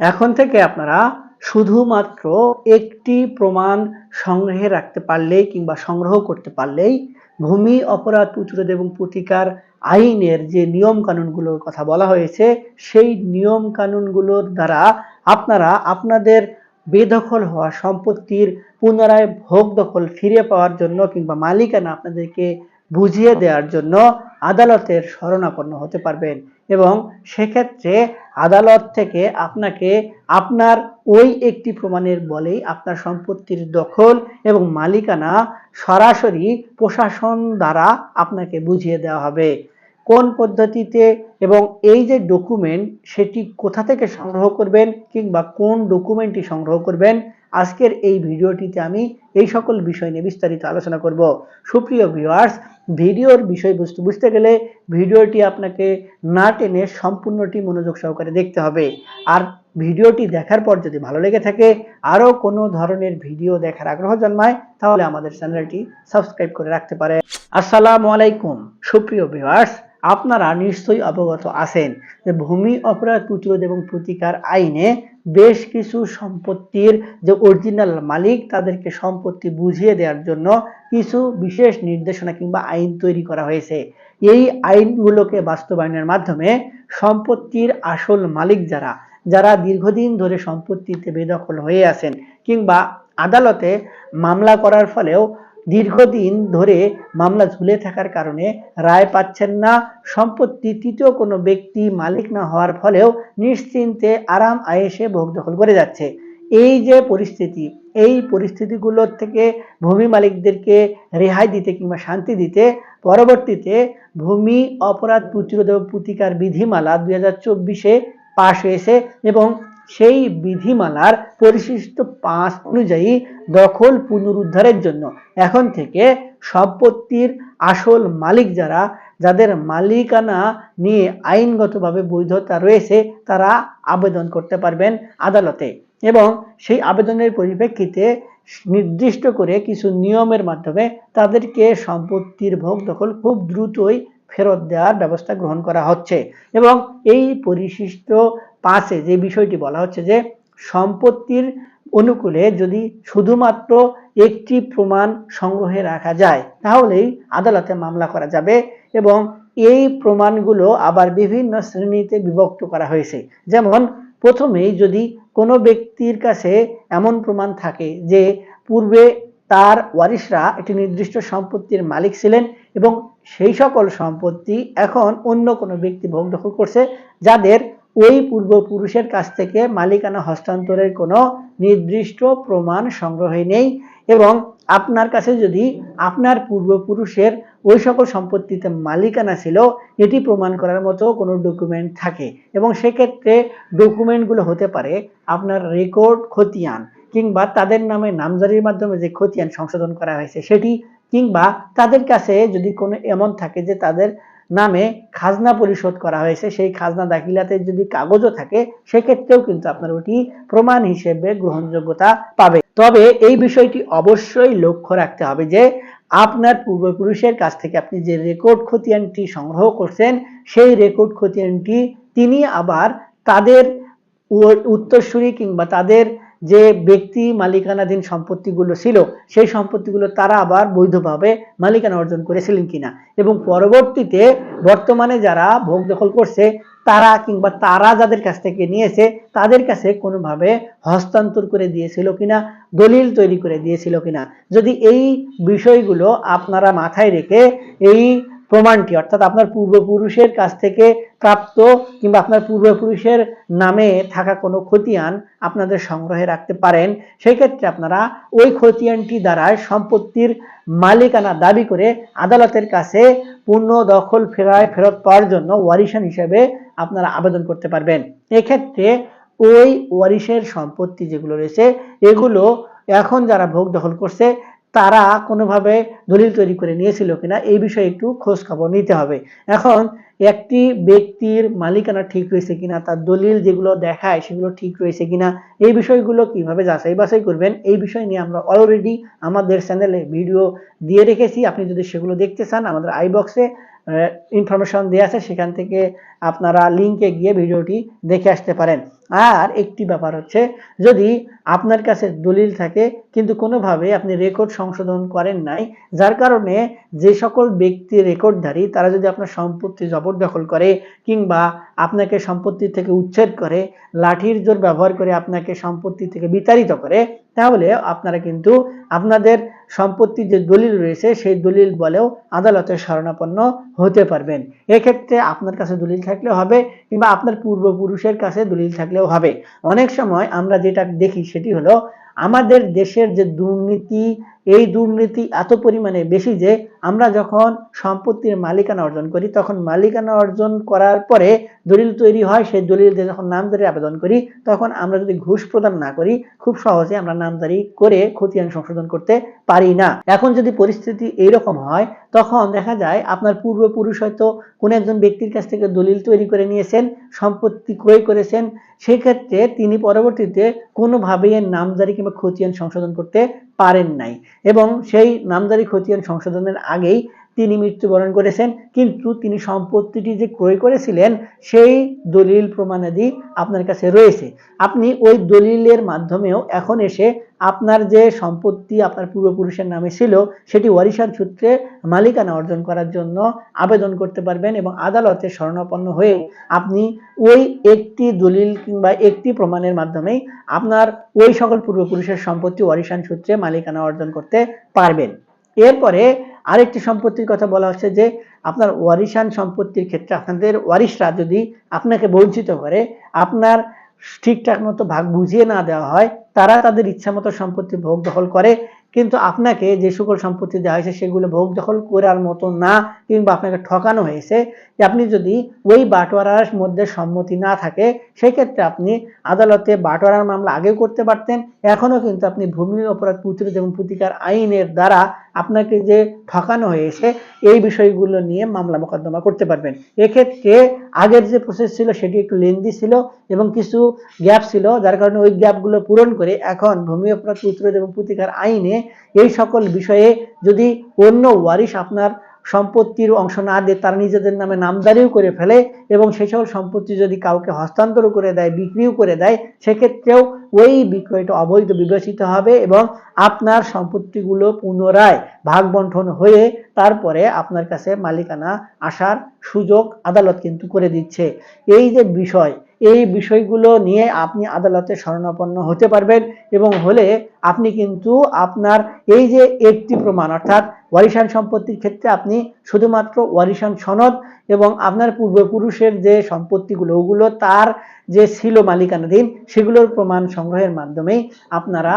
এখন থেকে আপনারা শুধুমাত্র একটি প্রমাণ সংগ্রহে রাখতে পারলেই কিংবা সংগ্রহ করতে পারলেই ভূমি, অপরাধ, প্রতিরোধ এবং প্রতিকার আইনের যে নিয়ম কানুনগুলোর কথা বলা হয়েছে, সেই নিয়ম কানুনগুলোর দ্বারা আপনারা আপনাদের বেদখল হওয়া সম্পত্তির পুনরায় ভোগ দখল ফিরে পাওয়ার জন্য কিংবা মালিকানা আপনাদেরকে বুঝিয়ে দেওয়ার জন্য আদালতের শরণাপন্ন হতে পারবেন। এবং সেক্ষেত্রে আদালত থেকে আপনাকে আপনার ওই একটি প্রমাণের বলেই আপনার সম্পত্তির দখল এবং মালিকানা সরাসরি প্রশাসন দ্বারা আপনাকে বুঝিয়ে দেওয়া হবে। কোন পদ্ধতিতে এবং এই যে ডকুমেন্ট সেটি কোথা থেকে সংগ্রহ করবেন কিংবা কোন ডকুমেন্টটি সংগ্রহ করবেন আজকের এই ভিডিওটিতে আমি এই সকল বিষয় নিয়ে বিস্তারিত আলোচনা করব। সুপ্রিয় ভিউয়ার্স ভিডিওর বিষয়বস্তু বুঝতে গেলে ভিডিওটি আপনাকে না টেনে সম্পূর্ণটি মনোযোগ সহকারে দেখতে হবে। আর ভিডিওটি দেখার পর যদি ভালো লেগে থাকে, আরও কোনো ধরনের ভিডিও দেখার আগ্রহ জন্মায়, তাহলে আমাদের চ্যানেলটি সাবস্ক্রাইব করে রাখতে পারে। আসসালামু আলাইকুম, সুপ্রিয় ভিউয়ার্স আপনারা নিশ্চয়ই অবগত আছেন যে ভূমি অপরাধ প্রতিরোধ এবং প্রতিকার আইনে বেশ কিছু সম্পত্তির যে অরিজিনাল মালিক তাদেরকে সম্পত্তি বুঝিয়ে দেওয়ার জন্য কিছু বিশেষ নির্দেশনা কিংবা আইন তৈরি করা হয়েছে। এই আইনগুলোকে বাস্তবায়নের মাধ্যমে সম্পত্তির আসল মালিক যারা যারা দীর্ঘদিন ধরে সম্পত্তিতে বেদখল হয়ে আছেন কিংবা আদালতে মামলা করার ফলেও দীর্ঘদিন ধরে মামলা ঝুলে থাকার কারণে রায় পাচ্ছেন না। সম্পত্তি তৃতীয় কোনো ব্যক্তি মালিক না হওয়ার ফলেও নিশ্চিন্তে আরাম আয়েসে ভোগ দখল করে যাচ্ছে। এই যে পরিস্থিতি, এই পরিস্থিতিগুলোর থেকে ভূমি মালিকদেরকে রেহাই দিতে কিংবা শান্তি দিতে পরবর্তীতে ভূমি অপরাধ প্রতিরোধ প্রতিকার বিধিমালা দুই হাজার চব্বিশে পাশ হয়েছে এবং সেই বিধিমালার পরিশিষ্ট পাঁচ অনুযায়ী দখল পুনরুদ্ধারের জন্য এখন থেকে সম্পত্তির আসল মালিক যারা, যাদের মালিকানা নিয়ে আইনগতভাবে বৈধতা রয়েছে, তারা আবেদন করতে পারবেন আদালতে। এবং সেই আবেদনের পরিপ্রেক্ষিতে নির্দিষ্ট করে কিছু নিয়মের মাধ্যমে তাদেরকে সম্পত্তির ভোগ দখল খুব দ্রুতই ফেরত দেওয়ার ব্যবস্থা গ্রহণ করা হচ্ছে। এবং এই পরিশিষ্ট পাঁচে যে বিষয়টি বলা হচ্ছে যে সম্পত্তির অনুকূলে যদি শুধুমাত্র একটি প্রমাণ সংগ্রহে রাখা যায়, তাহলেই আদালতে মামলা করা যাবে এবং এই প্রমাণগুলো আবার বিভিন্ন শ্রেণীতে বিভক্ত করা হয়েছে। যেমন, প্রথমেই যদি কোনো ব্যক্তির কাছে এমন প্রমাণ থাকে যে পূর্বে তার ওয়ারিশরা একটি নির্দিষ্ট সম্পত্তির মালিক ছিলেন এবং সেই সকল সম্পত্তি এখন অন্য কোনো ব্যক্তি ভোগ দখল করছে, যাদের ওই পূর্বপুরুষের কাছ থেকে মালিকানা হস্তান্তরের কোনো নির্দিষ্ট প্রমাণ সংগ্রহে নেই এবং আপনার কাছে যদি আপনার পূর্বপুরুষের ওই সকল সম্পত্তিতে মালিকানা ছিল, এটি প্রমাণ করার মতো কোনো ডকুমেন্ট থাকে এবং সেক্ষেত্রে ডকুমেন্টগুলো হতে পারে আপনার রেকর্ড খতিয়ান কিংবা তাদের নামে নামজারির মাধ্যমে যে খতিয়ান সংশোধন করা হয়েছে সেটি কিংবা তাদের কাছে যদি কোনো এমন থাকে যে তাদের নামে খাজনা পরিশোধ করা হয়েছে। সেই খাজনা দাখিলাতে যদি কাগজও থাকে, সেক্ষেত্রেও কিন্তু আপনার ওটি প্রমাণ হিসেবে গ্রহণযোগ্যতা পাবে। তবে এই বিষয়টি অবশ্যই লক্ষ্য রাখতে হবে যে, আপনার পূর্বপুরুষের কাছ থেকে আপনি যে রেকর্ড খতিয়ানটি সংগ্রহ করছেন, সেই রেকর্ড খতিয়ানটি তিনি আবার তাদের উত্তরসূরি কিংবা তাদের যে ব্যক্তি মালিকানাধীন সম্পত্তিগুলো ছিল, সেই সম্পত্তিগুলো তারা আবার বৈধভাবে মালিকানা অর্জন করেছিলেন কিনা? এবং পরবর্তীতে বর্তমানে যারা ভোগ দখল করছে, তারা কিংবা তারা যাদের কাছ থেকে নিয়েছে, তাদের কাছে কোনোভাবে হস্তান্তর করে দিয়েছিল কিনা, দলিল তৈরি করে দিয়েছিল কিনা? যদি এই বিষয়গুলো আপনারা মাথায় রেখে এই প্রমাণটি, অর্থাৎ আপনার পূর্বপুরুষের কাছ থেকে প্রাপ্ত কিংবা আপনার পূর্বপুরুষের নামে থাকা কোনো খতিয়ান আপনাদের সংগ্রহে রাখতে পারেন। সেই ক্ষেত্রে আপনারা ওই খতিয়ানটি দ্বারা সম্পত্তির মালিকানা দাবি করে আদালতের কাছে পূর্ণ দখল ফেরায় ফেরত পাওয়ার জন্য ওয়ারিশান হিসেবে আপনারা আবেদন করতে পারবেন। এক্ষেত্রে ওই ওয়ারিশের সম্পত্তি যেগুলো রয়েছে, এগুলো এখন যারা ভোগ দখল করছে তারা কোনোভাবে দলিল তৈরি করে নিয়েছিল কিনা এই বিষয়ে একটু খোঁজ খবর নিতে হবে। এখন একটি ব্যক্তির মালিকানা ঠিক রয়েছে কিনা, তার দলিল যেগুলো দেখায় সেগুলো ঠিক রয়েছে কিনা, এই বিষয়গুলো কীভাবে যাচাই বাছাই করবেন, এই বিষয় নিয়ে আমরা অলরেডি আমাদের চ্যানেলে ভিডিও দিয়ে রেখেছি। আপনি যদি সেগুলো দেখতে চান, আমাদের আই বক্সে ইনফরমেশন দেওয়া আছে সেখান থেকে আপনারা লিঙ্কে গিয়ে ভিডিওটি দেখে আসতে পারেন। আর একটি ব্যাপার হচ্ছে, যদি আপনার কাছে দলিল থাকে, কিন্তু কোনোভাবে আপনি রেকর্ড সংশোধন করেন নাই, যার কারণে যে সকল ব্যক্তি রেকর্ডধারী তারা যদি আপনার সম্পত্তি জবরদখল করে, কিংবা আপনাকে সম্পত্তি থেকে উচ্ছেদ করে, লাঠির জোর ব্যবহার করে আপনাকে সম্পত্তি থেকে বিতাড়িত করে, তাহলে আপনারা কিন্তু আপনাদের সম্পত্তির যে দলিল রয়েছে, সেই দলিল বলেও আদালতের শরণাপন্ন হতে পারবেন। এক্ষেত্রে আপনার কাছে দলিল থাকলেও হবে, কিংবা আপনার পূর্বপুরুষের কাছে দলিল থাকলেও হবে। অনেক সময় আমরা যেটা দেখি, সেটি হলো আমাদের দেশের যে দুর্নীতি, এই দুর্নীতি এত পরিমাণে বেশি যে আমরা যখন সম্পত্তির মালিকানা অর্জন করি, তখন মালিকানা অর্জন করার পরে দলিল তৈরি হয়, সেই দলিল যখন নামজারি আবেদন করি, তখন আমরা যদি ঘুষ প্রদান না করি, খুব সহজে আমরা নামজারি করে খতিয়ান সংশোধন করতে পারি না। এখন যদি পরিস্থিতি এইরকম হয়, তখন দেখা যায় আপনার পূর্বপুরুষ হয়তো কোনো একজন ব্যক্তির কাছ থেকে দলিল তৈরি করে নিয়েছেন, সম্পত্তি ক্রয় করেছেন, সেক্ষেত্রে তিনি পরবর্তীতে কোনোভাবেই নামজারি কিংবা খতিয়ান সংশোধন করতে পারেন নাই। এবং সেই নামজারি খতিয়ান সংশোধনের আগেই তিনি মৃত্যুবরণ করেছেন, কিন্তু তিনি সম্পত্তিটি যে ক্রয় করেছিলেন, সেই দলিল প্রমাণাদি আপনার কাছে রয়েছে। আপনি ওই দলিলের মাধ্যমেও এখন এসে আপনার যে সম্পত্তি আপনার পূর্বপুরুষের নামে ছিল, সেটি ওয়ারিশান সূত্রে মালিকানা অর্জন করার জন্য আবেদন করতে পারবেন এবং আদালতে শরণাপন্ন হয়ে আপনি ওই একটি দলিল কিংবা একটি প্রমাণের মাধ্যমেই আপনার ওই সকল পূর্বপুরুষের সম্পত্তি ওয়ারিশান সূত্রে মালিকানা অর্জন করতে পারবেন। এরপরে আরেকটি সম্পত্তির কথা বলা হচ্ছে যে, আপনার ওয়ারিশান সম্পত্তির ক্ষেত্রে আপনাদের ওয়ারিশরা যদি আপনাকে বঞ্চিত করে, আপনার ঠিকঠাক মতো ভাগ বুঝিয়ে না দেওয়া হয়, তারা তাদের ইচ্ছা মতো সম্পত্তি ভোগ দখল করে কিন্তু আপনাকে যে সকল সম্পত্তি দেওয়া হয়েছে সেগুলো ভোগ দখল করার মতো না কিংবা আপনাকে ঠকানো হয়েছে, যে আপনি যদি ওই বাটোয়ারার মধ্যে সম্মতি না থাকে, সেক্ষেত্রে আপনি আদালতে বাটোয়ারার মামলা আগেও করতে পারতেন। এখনও কিন্তু আপনি ভূমি অপরাধ প্রতিরোধ এবং প্রতিকার আইনের দ্বারা আপনাকে যে ঠকানো হয়েছে, এই বিষয়গুলো নিয়ে মামলা মোকদ্দমা করতে পারবেন। এক্ষেত্রে আগের যে প্রসেস ছিল সেটি একটু লেন্দি ছিল এবং কিছু গ্যাপ ছিল, যার কারণে ওই গ্যাপগুলো পূরণ করে এখন ভূমি অপরাধ প্রতিরোধ এবং প্রতিকার আইনে এই সকল বিষয়ে যদি অন্য ওয়ারিশ আপনার সম্পত্তির অংশ না দিয়ে তারা নিজেদের নামে নামদারিও করে ফেলে এবং সেই সকল সম্পত্তি যদি কাউকে হস্তান্তর করে দেয়, বিক্রিও করে দেয়, সেক্ষেত্রেও ওই বিক্রয়টা অবৈধ বিবেচিত হবে এবং আপনার সম্পত্তিগুলো পুনরায় ভাগ বন্টন হয়ে তারপরে আপনার কাছে মালিকানা আসার সুযোগ আদালত কিন্তু করে দিচ্ছে। এই যে বিষয় এই বিষয়গুলো নিয়ে আপনি আদালতে শরণাপন্ন হতে পারবেন এবং হলে আপনি কিন্তু আপনার এই যে একটি প্রমাণ, অর্থাৎ ওয়ারিশান সম্পত্তির ক্ষেত্রে আপনি শুধুমাত্র ওয়ারিশান সনদ এবং আপনার পূর্বপুরুষের যে সম্পত্তিগুলো, ওগুলো তার যে ছিল মালিকানাধীন, সেগুলোর প্রমাণ সংগ্রহের মাধ্যমেই আপনারা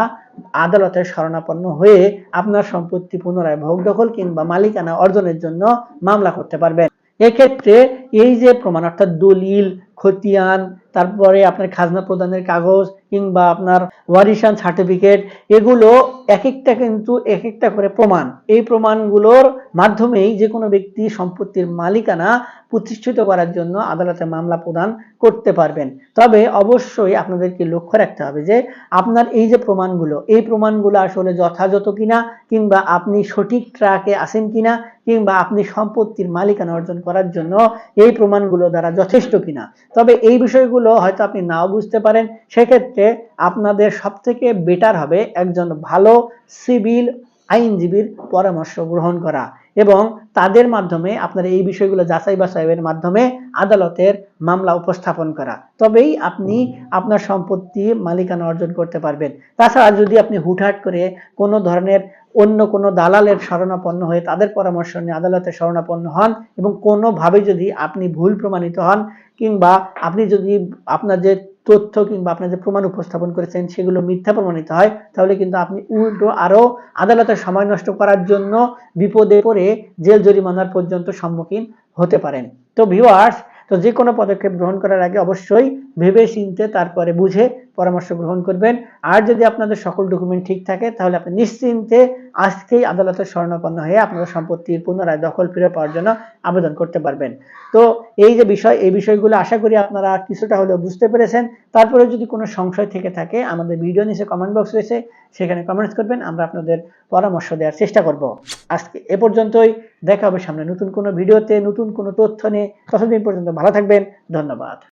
আদালতের শরণাপন্ন হয়ে আপনার সম্পত্তি পুনরায় ভোগ দখল কিংবা মালিকানা অর্জনের জন্য মামলা করতে পারবেন। এক্ষেত্রে এই যে প্রমাণ, অর্থাৎ দলিল খতিয়ান তারপরে আপনার খাজনা প্রদানের কাগজ কিংবা আপনার ওয়ারিশান সার্টিফিকেট, এগুলো এক একটা কিন্তু এক একটা করে প্রমাণ। এই প্রমাণগুলোর মাধ্যমেই যে কোনো ব্যক্তি সম্পত্তির মালিকানা প্রতিষ্ঠিত করার জন্য আদালতে মামলা প্রদান করতে পারবেন। তবে অবশ্যই আপনাদেরকে লক্ষ্য রাখতে হবে যে, আপনার এই যে প্রমাণগুলো, এই প্রমাণগুলো আসলে যথাযথ কিনা কিংবা আপনি সঠিক ট্র্যাকে আছেন কিনা কিংবা আপনি সম্পত্তির মালিকানা অর্জন করার জন্য এই প্রমাণগুলো দ্বারা যথেষ্ট কিনা। তবে এই বিষয়গুলো হয়তো আপনি নাও বুঝতে পারেন, সেক্ষেত্রে আপনাদের সব থেকে বেটার হবে একজন ভালো সিভিল আইনজীবীর পরামর্শ গ্রহণ করা এবং তাদের মাধ্যমে আপনার এই বিষয়গুলো যাচাই বাছাইয়ের মাধ্যমে আদালতের মামলা উপস্থাপন করা। তবেই আপনি আপনার সম্পত্তি মালিকানা অর্জন করতে পারবেন। তাছাড়া যদি আপনি হুটহাট করে কোনো ধরনের অন্য কোনো দালালের শরণাপন্ন হয়ে তাদের পরামর্শ নিয়ে আদালতে শরণাপন্ন হন এবং কোনোভাবে যদি আপনি ভুল প্রমাণিত হন কিংবা আপনি যদি আপনার যে তথ্য কিংবা আপনার যে প্রমাণ উপস্থাপন করেছেন সেগুলো মিথ্যা প্রমাণিত হয়, তাহলে কিন্তু আপনি উল্টো আরও আদালতের সময় নষ্ট করার জন্য বিপদে পড়ে জেল জরিমানার পর্যন্ত সম্মুখীন হতে পারেন। তো ভিউয়ার্স তো যে কোনো পদক্ষেপ গ্রহণ করার আগে অবশ্যই ভেবে চিনতে তারপরে বুঝে পরামর্শ গ্রহণ করবেন। আর যদি আপনাদের সকল ডকুমেন্ট ঠিক থাকে, তাহলে আপনি নিশ্চিন্তে আজকেই আদালতের স্বর্ণপন্ন হয়ে আপনাদের সম্পত্তির পুনরায় দখল ফিরে পাওয়ার জন্য আবেদন করতে পারবেন। তো এই যে বিষয়, এই বিষয়গুলো আশা করি আপনারা কিছুটা হলেও বুঝতে পেরেছেন। তারপরে যদি কোনো সংশয় থেকে থাকে, আমাদের ভিডিও নিচে কমেন্ট বক্স রয়েছে, সেখানে কমেন্টস করবেন, আমরা আপনাদের পরামর্শ দেওয়ার চেষ্টা করব। আজকে এ পর্যন্তই, দেখা হবে সামনে নতুন কোনো ভিডিওতে নতুন কোনো তথ্য নিয়ে। ততদিন পর্যন্ত ভালো থাকবেন, ধন্যবাদ।